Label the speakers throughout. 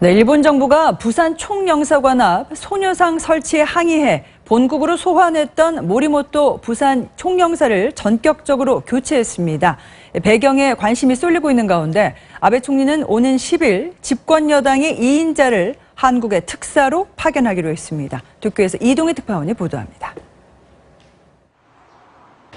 Speaker 1: 네, 일본 정부가 부산 총영사관 앞 소녀상 설치에 항의해 본국으로 소환했던 모리모토 부산 총영사를 전격적으로 교체했습니다. 배경에 관심이 쏠리고 있는 가운데 아베 총리는 오는 10일 집권 여당의 2인자를 한국의 특사로 파견하기로 했습니다. 도쿄에서 이동희 특파원이 보도합니다.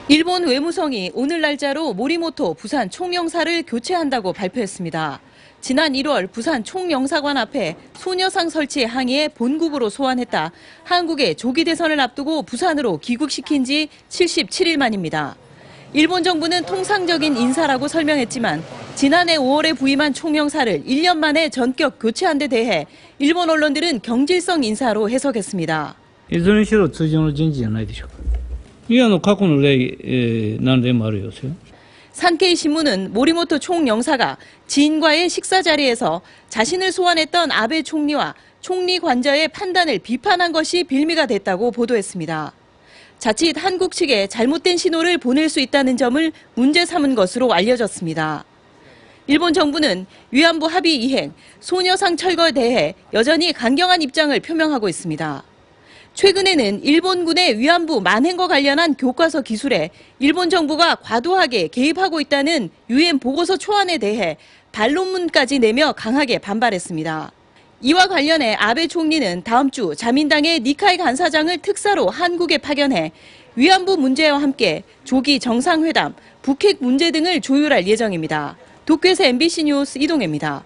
Speaker 2: 일본 외무성이 오늘 날짜로 모리모토 부산 총영사를 교체한다고 발표했습니다. 지난 1월 부산 총영사관 앞에 소녀상 설치에 항의해 본국으로 소환했다. 한국의 조기 대선을 앞두고 부산으로 귀국시킨 지 77일 만입니다. 일본 정부는 통상적인 인사라고 설명했지만 지난해 5월에 부임한 총영사를 1년 만에 전격 교체한 데 대해 일본 언론들은 경질성 인사로 해석했습니다.
Speaker 3: いずれにしろ通常の人事じゃないでしょうか。いや、あの、過去の例、えー何例もあるようですよ。
Speaker 2: 산케이 신문은 모리모토 총영사가 지인과의 식사 자리에서 자신을 소환했던 아베 총리와 총리 관저의 판단을 비판한 것이 빌미가 됐다고 보도했습니다. 자칫 한국 측에 잘못된 신호를 보낼 수 있다는 점을 문제 삼은 것으로 알려졌습니다. 일본 정부는 위안부 합의 이행, 소녀상 철거에 대해 여전히 강경한 입장을 표명하고 있습니다. 최근에는 일본군의 위안부 만행과 관련한 교과서 기술에 일본 정부가 과도하게 개입하고 있다는 유엔 보고서 초안에 대해 반론문까지 내며 강하게 반발했습니다. 이와 관련해 아베 총리는 다음 주 자민당의 니카이 간사장을 특사로 한국에 파견해 위안부 문제와 함께 조기 정상회담, 북핵 문제 등을 조율할 예정입니다. 도쿄에서 MBC 뉴스 이동혜입니다.